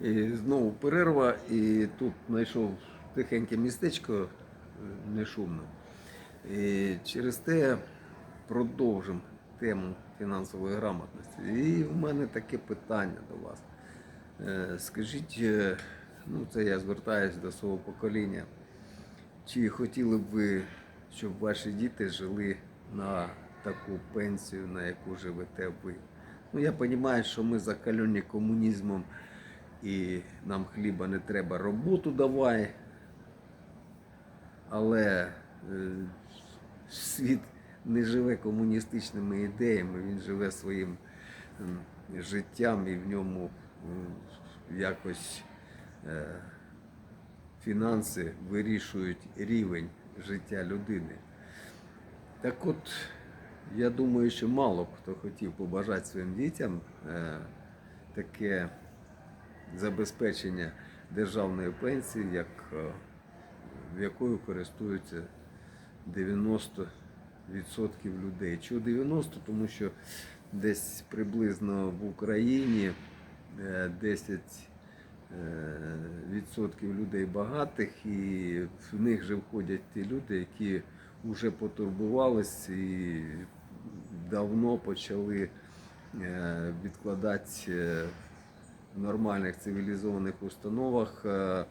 І знову перерва, і тут знайшов тихеньке містечко, е, не шумно. І через те продовжимо тему фінансової грамотності. І в мене таке питання до вас. Е, Скажіть, е, ну це я звертаюся до свого покоління. Чи хотіли б ви, щоб ваші діти жили на таку пенсію, на яку живете ви? Ну, я розумію, що ми закалені комунізмом і нам хліба не треба, роботу давай. Але е, світ не живе комуністичними ідеями, він живе своїм життям і в ньому якось е, фінанси вирішують рівень життя людини. Так от, я думаю, що мало хто хотів побажати своїм дітям е, таке забезпечення державної пенсії, як, е, в якою користуються 90% людей. Чого 90? Тому що десь приблизно в Україні е, 10 е, відсотків людей багатих, і в них же входять ті люди, які вже потурбувались і давно почали е, відкладати е, нормальних цивілізованих установах е,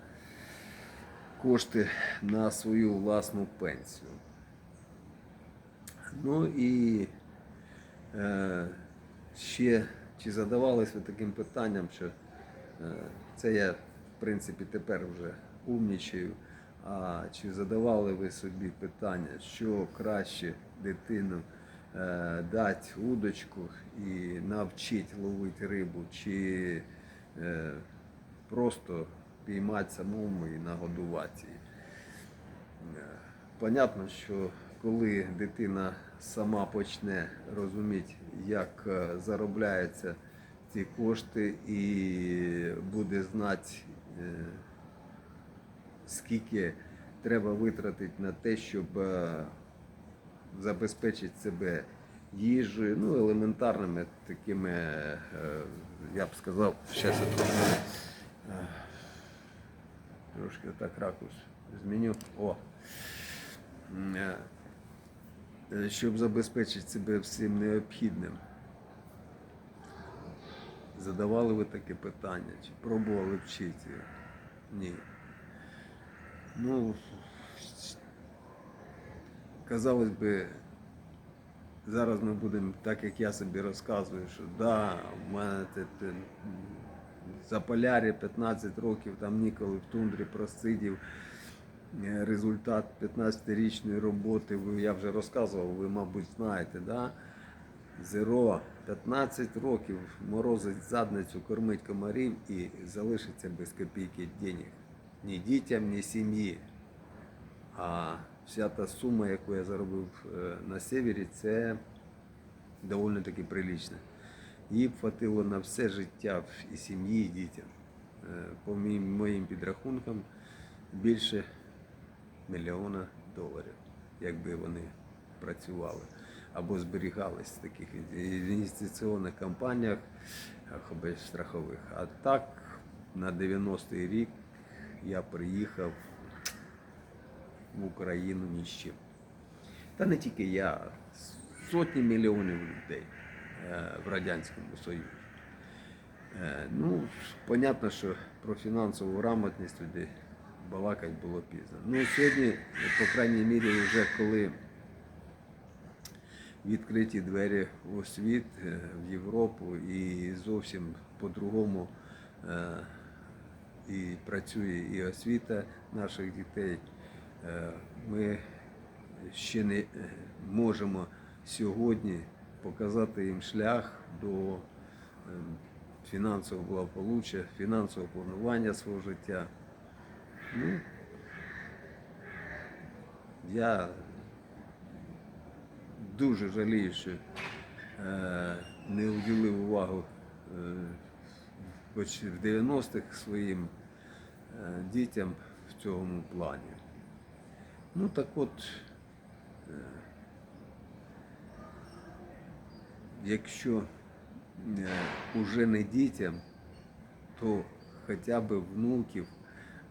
кошти на свою власну пенсію. Ну і е, ще чи задавались ви таким питанням, що е, це я, в принципі, тепер вже умнічаю. А чи задавали ви собі питання, що краще дитину дати удочку і навчити ловити рибу, чи просто піймати самому і нагодувати? Е, Понятно, що коли дитина сама почне розуміти, як е, заробляються ці кошти, і буде знати, е, скільки треба витратити на те, щоб е, забезпечити себе їжею, ну, елементарними такими, е, я б сказав, зараз я трошки, е, трошки так ракурс зміню. О. Е, Щоб забезпечити себе всім необхідним. Задавали ви таке питання, чи пробували вчити? Ні. Ну, казалось би, зараз ми будемо, так як я собі розказую, що да, в мене це, за полярі 15 років там ніколи в тундрі просидів. Е, Результат 15-річної роботи, я вже розказував, ви, мабуть, знаєте, да? Зеро 15 років морозить задницю, кормить комарів і залишиться без копійки денег. Ні дітям, ні сім'ї. А вся та сума, яку я заробив е, на севері, це доволі таки прилично. Їй б хватило на все життя і сім'ї, і дітям. Е, По моїм, підрахункам, більше мільйона доларів, якби вони працювали або зберігались в таких інвестиційних компаніях страхових. А так, на 90-й рік я приїхав в Україну ні з чим. Та не тільки я, сотні мільйонів людей е, в Радянському Союзі. Е, Ну, понятно, що про фінансову грамотність туди балакати було пізно. Ну, сьогодні, по крайній мірі, вже коли відкриті двері у світ, е, в Європу і зовсім по-другому і працює і освіта наших дітей. Е, Ми ще не е, можемо сьогодні показати їм шлях до е, фінансового благополуччя, фінансового планування свого життя. Ну, я дуже жалію, що не уділив увагу в 90-х своїм дітям в цьому плані. Ну так от, е, якщо е, уже не дітям, то хоча б внуків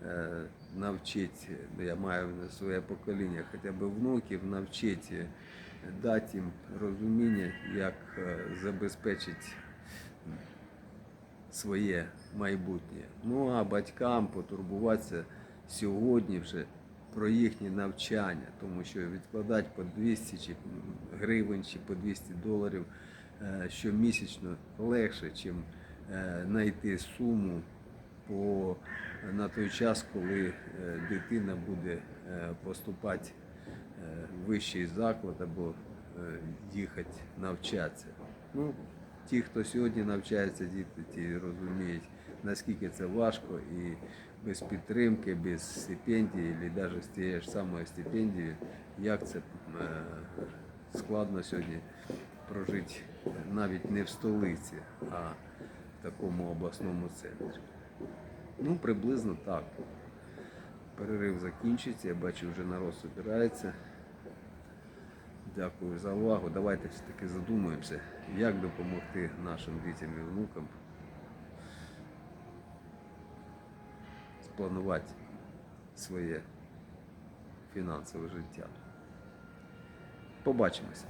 е, навчити, ну, я маю на своє покоління, хоча б внуків навчити, дати їм розуміння, як забезпечити своє майбутнє. Ну а батькам потурбуватися сьогодні вже про їхнє навчання, тому що відкладати по 200 чи гривень чи по 200 доларів е, щомісячно легше, ніж знайти суму по, на той час, коли е, дитина буде е, поступати е, в вищий заклад або е, їхати навчатися. Ну, ті, хто сьогодні навчається, діти, ті розуміють, наскільки це важко і без підтримки, без стипендії, або навіть з тією ж самою стипендією, як це е, складно сьогодні прожити навіть не в столиці, а в такому обласному центрі. Ну, приблизно так. Перерив закінчиться, я бачу, вже народ збирається. Дякую за увагу. Давайте все-таки задумаємося, як допомогти нашим дітям і внукам спланувати своє фінансове життя. Побачимося.